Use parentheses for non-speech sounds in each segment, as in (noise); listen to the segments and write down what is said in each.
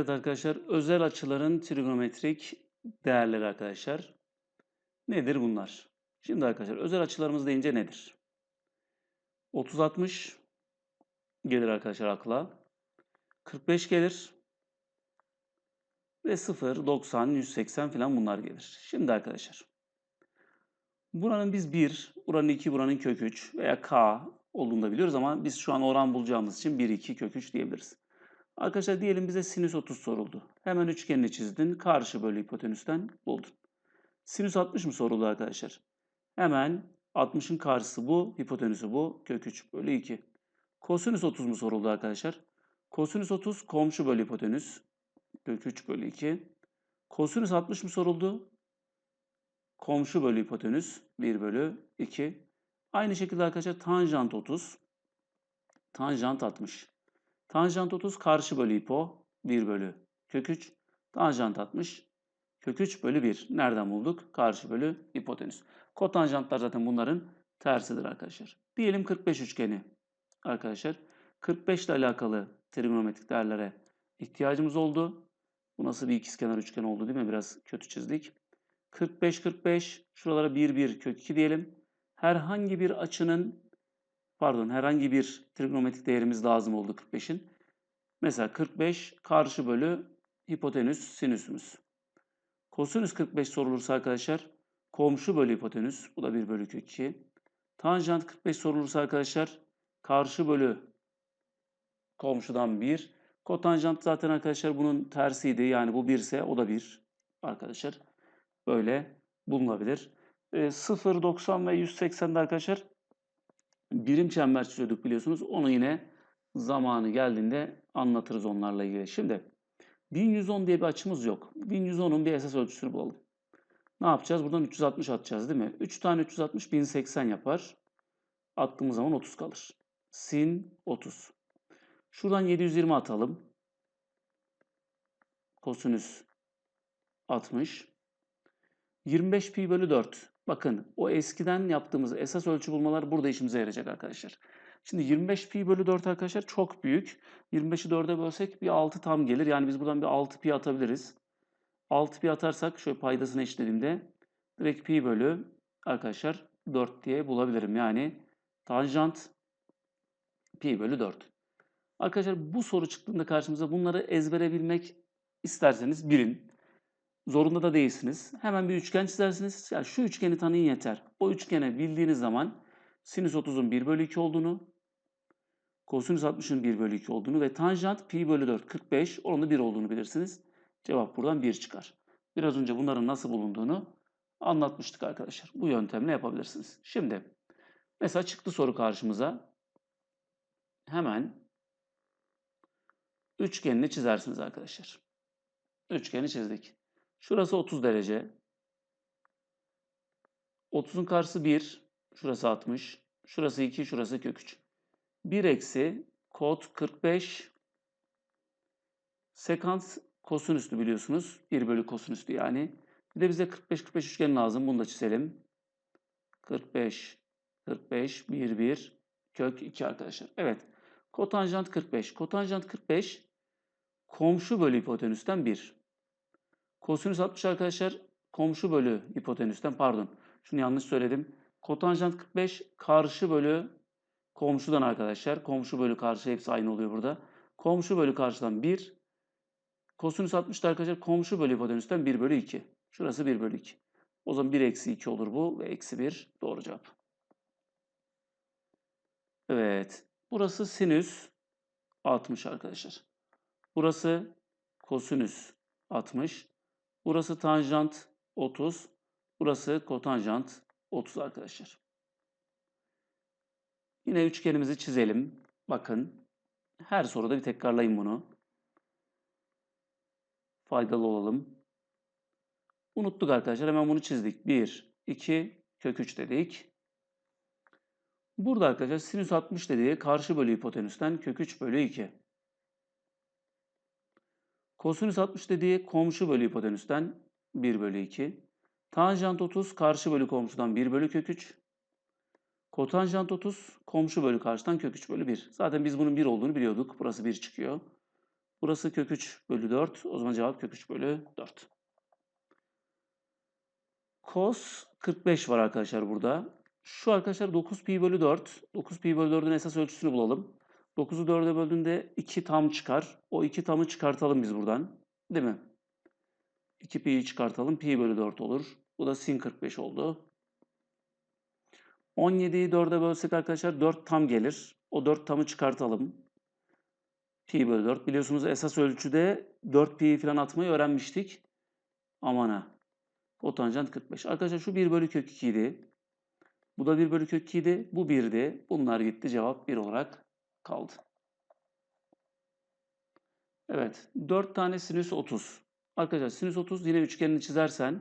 Evet arkadaşlar, özel açıların trigonometrik değerleri arkadaşlar. Nedir bunlar? Şimdi arkadaşlar özel açılarımız deyince nedir? 30-60 gelir arkadaşlar akla. 45 gelir. Ve 0, 90, 180 falan bunlar gelir. Şimdi arkadaşlar. Buranın biz 1, buranın 2, buranın kök 3 veya k olduğunu da biliyoruz ama biz şu an oran bulacağımız için 1, 2, kök 3 diyebiliriz. Arkadaşlar diyelim bize sinüs 30 soruldu. Hemen üçgenini çizdin. Karşı bölü hipotenüsten buldun. Sinüs 60 mı soruldu arkadaşlar? Hemen 60'ın karşısı bu, hipotenüsü bu. Kök 3 bölü 2. Kosinüs 30 mu soruldu arkadaşlar? Kosinüs 30 komşu bölü hipotenüs. Kök 3 bölü 2. Kosinüs 60 mı soruldu? Komşu bölü hipotenüs 1 bölü 2. Aynı şekilde arkadaşlar tanjant 30. Tanjant 60. Tanjant 30 karşı bölü hipo 1 bölü kök 3. Tanjant 60 kök 3 bölü 1. Nereden bulduk? Karşı bölü hipotenüs. Kotanjantlar zaten bunların tersidir arkadaşlar. Diyelim 45 üçgeni arkadaşlar. 45 ile alakalı trigonometrik değerlere ihtiyacımız oldu. Bu nasıl bir ikizkenar üçgen oldu değil mi? Biraz kötü çizdik. 45 45 şuralara 1 1 kök 2 diyelim. Herhangi bir açının pardon herhangi bir trigonometrik değerimiz lazım oldu 45'in. Mesela 45 karşı bölü hipotenüs sinüsümüz. Kosinüs 45 sorulursa arkadaşlar komşu bölü hipotenüs bu da 1 bölü kök 2. Tanjant 45 sorulursa arkadaşlar karşı bölü komşudan 1. Kotanjant zaten arkadaşlar bunun tersiydi. Yani bu 1 ise o da 1 arkadaşlar. Böyle bulunabilir. E, 0, 90 ve 180'de arkadaşlar birim çember çiziyorduk biliyorsunuz. Onu yine zamanı geldiğinde anlatırız onlarla ilgili. Şimdi 1110 diye bir açımız yok. 1110'un bir esas ölçüsünü bulalım. Ne yapacağız? Buradan 360 atacağız değil mi? 3 tane 360 1080 yapar. Attığımız zaman 30 kalır. Sin 30. Şuradan 720 atalım. Kosinüs 60. 25 pi bölü 4. Bakın o eskiden yaptığımız esas ölçü bulmalar burada işimize yarayacak arkadaşlar. Şimdi 25 pi bölü 4 arkadaşlar çok büyük. 25'i 4'e bölsek bir 6 tam gelir. Yani biz buradan bir 6 pi atabiliriz. 6 pi atarsak şöyle paydasını eşitlediğimde direkt pi bölü arkadaşlar 4 diye bulabilirim. Yani tanjant pi bölü 4. Arkadaşlar bu soru çıktığında karşımıza bunları ezbere bilmek isterseniz bilin. Zorunda da değilsiniz. Hemen bir üçgen çizersiniz. Ya şu üçgeni tanıyın yeter. O üçgene bildiğiniz zaman sinüs 30'un 1 bölü 2 olduğunu, kosinüs 60'ın 1 bölü 2 olduğunu ve tanjant pi bölü 4 45 oranı 1 olduğunu bilirsiniz. Cevap buradan 1 çıkar. Biraz önce bunların nasıl bulunduğunu anlatmıştık arkadaşlar. Bu yöntemle yapabilirsiniz. Şimdi mesela çıktı soru karşımıza. Hemen üçgenini çizersiniz arkadaşlar. Üçgeni çizdik. Şurası 30 derece. 30'un karşısı 1. Şurası 60. Şurası 2. Şurası kök 3. 1 eksi kod 45 sekans kosinüslü biliyorsunuz. 1 bölü kosinüslü yani. Bir de bize 45-45 üçgen lazım. Bunu da çizelim. 45, 45, 1, 1, kök 2 arkadaşlar. Evet. Kotanjant 45. Kotanjant 45 komşu bölü hipotenüsten 1. Kosinüs 60 arkadaşlar komşu bölü hipotenüsten pardon. Şunu yanlış söyledim. Kotanjant 45 karşı bölü komşudan arkadaşlar. Komşu bölü karşı hepsi aynı oluyor burada. Komşu bölü karşıdan 1. Kosinüs 60 arkadaşlar komşu bölü hipotenüsten 1 bölü 2. Şurası 1 bölü 2. O zaman 1 eksi 2 olur bu ve eksi 1 doğru cevap. Evet. Burası sinüs 60 arkadaşlar. Burası kosinüs 60. Burası tanjant 30. Burası kotanjant 30 arkadaşlar. Yine üçgenimizi çizelim. Bakın. Her soruda bir tekrarlayın bunu. Faydalı olalım. Unuttuk arkadaşlar. Hemen bunu çizdik. 1, 2, kök 3 dedik. Burada arkadaşlar sinüs 60 dediği karşı bölü hipotenüsten kök 3 bölü 2. Kosinüs 60 dediği komşu bölü hipotenüsten 1 bölü 2. Tanjant 30 karşı bölü komşudan 1 bölü kök 3. Kotanjant 30 komşu bölü karşıdan kök 3 bölü 1. Zaten biz bunun 1 olduğunu biliyorduk. Burası 1 çıkıyor. Burası kök 3 bölü 4. O zaman cevap kök 3 bölü 4. Cos 45 var arkadaşlar burada. Şu arkadaşlar 9 pi bölü 4. 9 pi bölü 4'ün esas ölçüsünü bulalım. 9'u 4'e böldüğünde 2 tam çıkar. O 2 tamı çıkartalım biz buradan. Değil mi? 2 pi'yi çıkartalım. Pi bölü 4 olur. Bu da sin 45 oldu. 17'yi 4'e bölsek arkadaşlar 4 tam gelir. O 4 tamı çıkartalım. Pi bölü 4. Biliyorsunuz esas ölçüde 4 pi falan atmayı öğrenmiştik. Aman ha. Kotanjant 45. Arkadaşlar şu 1 bölü kök 2 idi. Bu da 1 bölü kök 2 idi. Bu 1'di. Bunlar gitti. Cevap 1 olarak kaldı. Evet. 4 tane sinüs 30. Arkadaşlar sinüs 30 yine üçgenini çizersen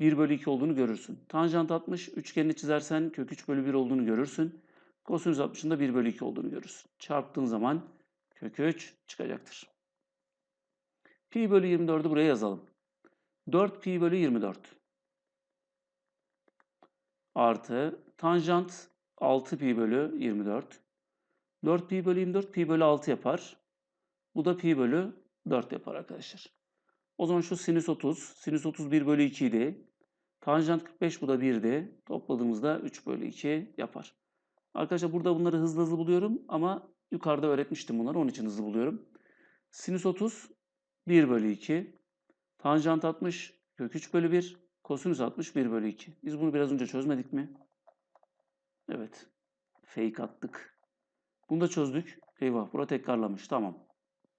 1 bölü 2 olduğunu görürsün. Tanjant 60 üçgenini çizersen kök 3 bölü 1 olduğunu görürsün. Kosinüs 60'ın da 1 bölü 2 olduğunu görürsün. Çarptığın zaman kök 3 çıkacaktır. Pi bölü 24'ü buraya yazalım. 4 pi bölü 24 artı tanjant 6 pi bölü 24 4 pi bölü 24 pi bölü 6 yapar. Bu da pi bölü 4 yapar arkadaşlar. O zaman şu sinüs 30. Sinüs 30 1 bölü 2 idi. Tanjant 45 bu da 1'di. Topladığımızda 3 bölü 2 yapar. Arkadaşlar burada bunları hızlı hızlı buluyorum ama yukarıda öğretmiştim bunları. Onun için hızlı buluyorum. Sinüs 30 1 bölü 2. Tanjant 60 kök 3 bölü 1. Kosinüs 60 1 bölü 2. Biz bunu biraz önce çözmedik mi? Evet. Fake attık. Bunu da çözdük. Eyvah bura tekrarlamış. Tamam.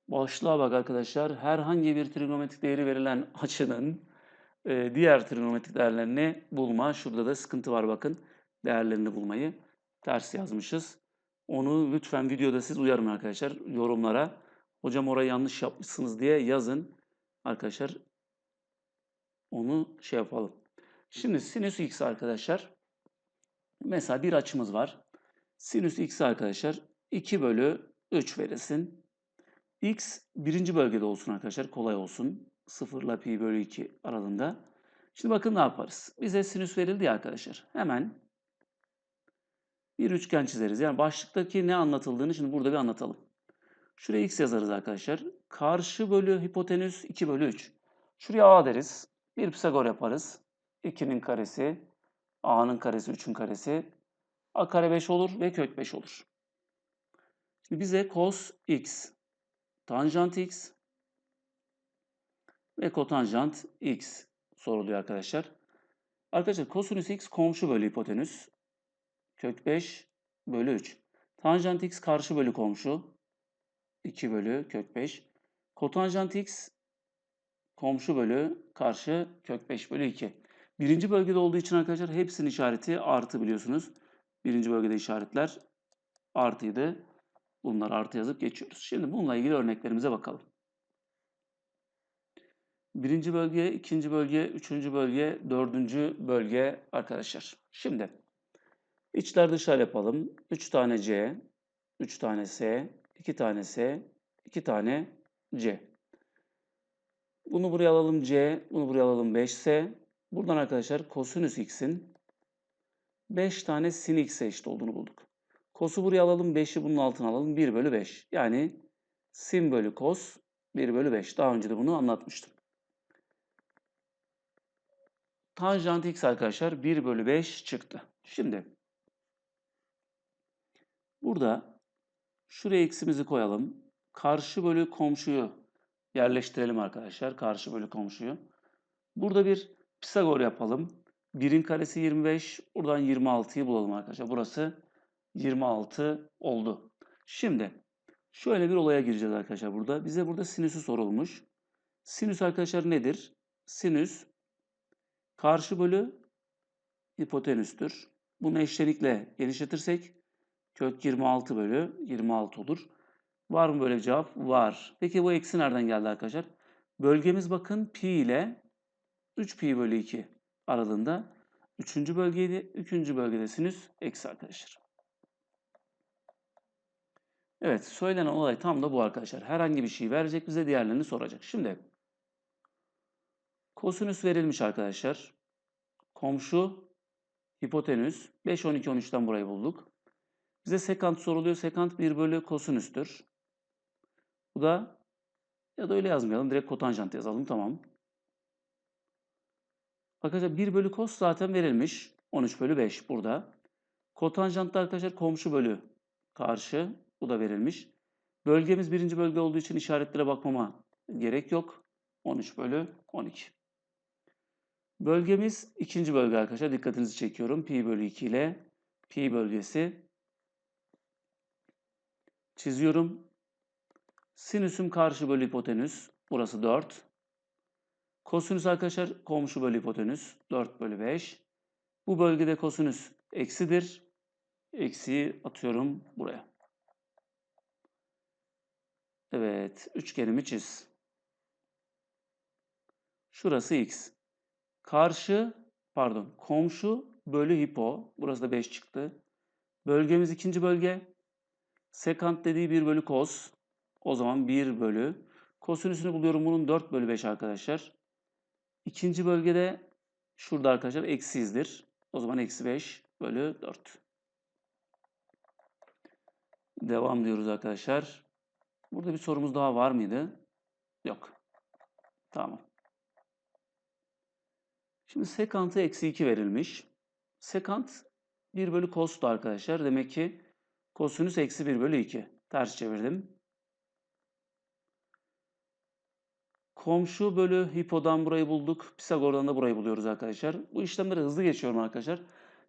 Başlığa bak arkadaşlar. Herhangi bir trigonometrik değeri verilen (laughs) açının e, diğer trigonometrik değerlerini bulma. Şurada da sıkıntı var bakın. Değerlerini bulmayı ters yazmışız. Onu lütfen videoda siz uyarın arkadaşlar yorumlara. Hocam orayı yanlış yapmışsınız diye yazın. Arkadaşlar onu şey yapalım. Şimdi sinüs x arkadaşlar. Mesela bir açımız var. Sinüs x arkadaşlar 2 bölü 3 verilsin. X birinci bölgede olsun arkadaşlar. Kolay olsun. 0 ile pi bölü 2 aralığında. Şimdi bakın ne yaparız. Bize sinüs verildi ya arkadaşlar. Hemen bir üçgen çizeriz. Yani başlıktaki ne anlatıldığını şimdi burada bir anlatalım. Şuraya x yazarız arkadaşlar. Karşı bölü hipotenüs 2 bölü 3. Şuraya a deriz. Bir Pisagor yaparız. 2'nin karesi, a'nın karesi, 3'ün karesi. a kare 5 olur ve kök 5 olur. Şimdi bize cos x, tanjant x ve kotanjant x soruluyor arkadaşlar. Arkadaşlar kosinüs x komşu bölü hipotenüs. Kök 5 bölü 3. Tanjant x karşı bölü komşu. 2 bölü kök 5. Kotanjant x komşu bölü karşı kök 5 bölü 2. Birinci bölgede olduğu için arkadaşlar hepsinin işareti artı biliyorsunuz. Birinci bölgede işaretler artıydı. Bunlar artı yazıp geçiyoruz. Şimdi bununla ilgili örneklerimize bakalım. Birinci bölge, ikinci bölge, üçüncü bölge, dördüncü bölge arkadaşlar. Şimdi içler dışlar yapalım. 3 tane C, 3 tane S, 2 tane S, 2 tane C. Bunu buraya alalım C, bunu buraya alalım 5S. Buradan arkadaşlar kosinüs x'in 5 tane sin x'e eşit olduğunu bulduk. Kos'u buraya alalım, 5'i bunun altına alalım. 1 bölü 5. Yani sin bölü kos 1 bölü 5. Daha önce de bunu anlatmıştım. Tanjant x arkadaşlar 1 bölü 5 çıktı. Şimdi burada şuraya x'imizi koyalım. Karşı bölü komşuyu yerleştirelim arkadaşlar. Karşı bölü komşuyu. Burada bir Pisagor yapalım. 1'in karesi 25. Buradan 26'yı bulalım arkadaşlar. Burası 26 oldu. Şimdi şöyle bir olaya gireceğiz arkadaşlar burada. Bize burada sinüsü sorulmuş. Sinüs arkadaşlar nedir? Sinüs karşı bölü hipotenüstür. Bunu eşlenikle genişletirsek kök 26 bölü 26 olur. Var mı böyle bir cevap? Var. Peki bu eksi nereden geldi arkadaşlar? Bölgemiz bakın pi ile 3 pi bölü 2 aralığında. Üçüncü bölgeydi. Üçüncü bölgede sinüs eksi arkadaşlar. Evet söylenen olay tam da bu arkadaşlar. Herhangi bir şey verecek bize diğerlerini soracak. Şimdi kosinüs verilmiş arkadaşlar. Komşu hipotenüs 5, 12, 13'ten burayı bulduk. Bize sekant soruluyor. Sekant 1 bölü kosinüstür. Bu da Ya da öyle yazmayalım. Direkt kotanjant yazalım. Tamam. Arkadaşlar 1 bölü kos zaten verilmiş. 13 bölü 5 burada. Kotanjantta arkadaşlar komşu bölü karşı. Bu da verilmiş. Bölgemiz birinci bölge olduğu için işaretlere bakmama gerek yok. 13 bölü 12. Bölgemiz ikinci bölge arkadaşlar. Dikkatinizi çekiyorum. Pi bölü 2 ile pi bölgesi. Çiziyorum. Sinüsüm karşı bölü hipotenüs. Burası 4. Kosinüs arkadaşlar komşu bölü hipotenüs. 4 bölü 5. Bu bölgede kosinüs eksidir. Eksiği atıyorum buraya. Evet. Üçgenimi çiz. Şurası x. Karşı, pardon, komşu bölü hipo. Burası da 5 çıktı. Bölgemiz ikinci bölge. Sekant dediği 1 bölü kos. O zaman 1 bölü. Kosinüsünü buluyorum bunun 4 bölü 5 arkadaşlar. İkinci bölgede şurada arkadaşlar eksizdir. O zaman eksi 5 bölü 4. Devam diyoruz arkadaşlar. Burada bir sorumuz daha var mıydı? Yok. Tamam. Şimdi sekantı eksi 2 verilmiş. Sekant 1 bölü kostu arkadaşlar. Demek ki kosinüs eksi 1 bölü 2. Ters çevirdim. Komşu bölü hipodan burayı bulduk. Pisagor'dan da burayı buluyoruz arkadaşlar. Bu işlemleri hızlı geçiyorum arkadaşlar.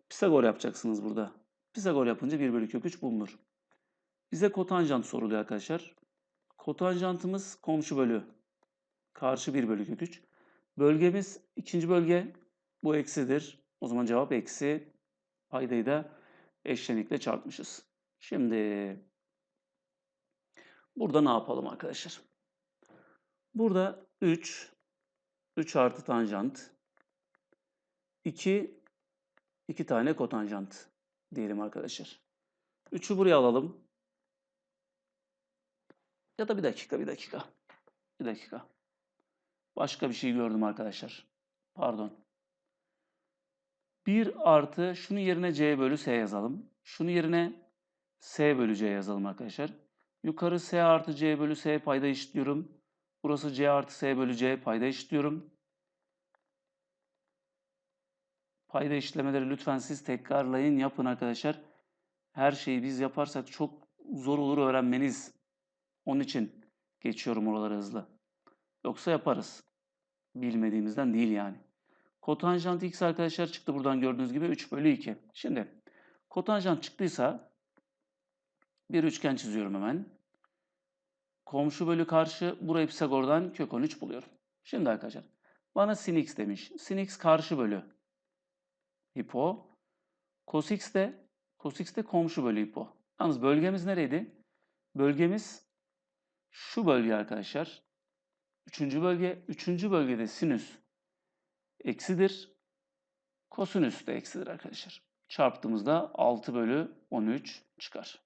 Pisagor yapacaksınız burada. Pisagor yapınca 1 bölü kök 3 bulunur. Bize kotanjant soruluyor arkadaşlar. Kotanjantımız komşu bölü karşı 1 bölü kök 3. Bölgemiz ikinci bölge. Bu eksidir. O zaman cevap eksi. Paydayı da eşlenikle çarpmışız. Şimdi burada ne yapalım arkadaşlar? Burada 3, 3 artı tanjant, 2, 2 tane kotanjant diyelim arkadaşlar. 3'ü buraya alalım. Ya da bir dakika, bir dakika. Bir dakika. Başka bir şey gördüm arkadaşlar. Pardon. 1 artı şunu yerine c bölü s yazalım. Şunu yerine s bölü c yazalım arkadaşlar. Yukarı s artı c bölü s payda eşitliyorum. Burası c artı s bölü c payda eşitliyorum. Payda eşitlemeleri lütfen siz tekrarlayın, yapın arkadaşlar. Her şeyi biz yaparsak çok zor olur öğrenmeniz. Onun için geçiyorum oraları hızlı. Yoksa yaparız. Bilmediğimizden değil yani. Kotanjant x arkadaşlar çıktı buradan gördüğünüz gibi 3 bölü 2. Şimdi kotanjant çıktıysa bir üçgen çiziyorum hemen. Komşu bölü karşı burayı Pisagor'dan kök 13 buluyorum. Şimdi arkadaşlar bana sin x demiş. Sin x karşı bölü hipo. Cos x de cos x de komşu bölü hipo. Yalnız bölgemiz nereydi? Bölgemiz şu bölge arkadaşlar. Üçüncü bölge. Üçüncü bölgede sinüs eksidir. Kosinüs de eksidir arkadaşlar. Çarptığımızda 6 bölü 13 çıkar.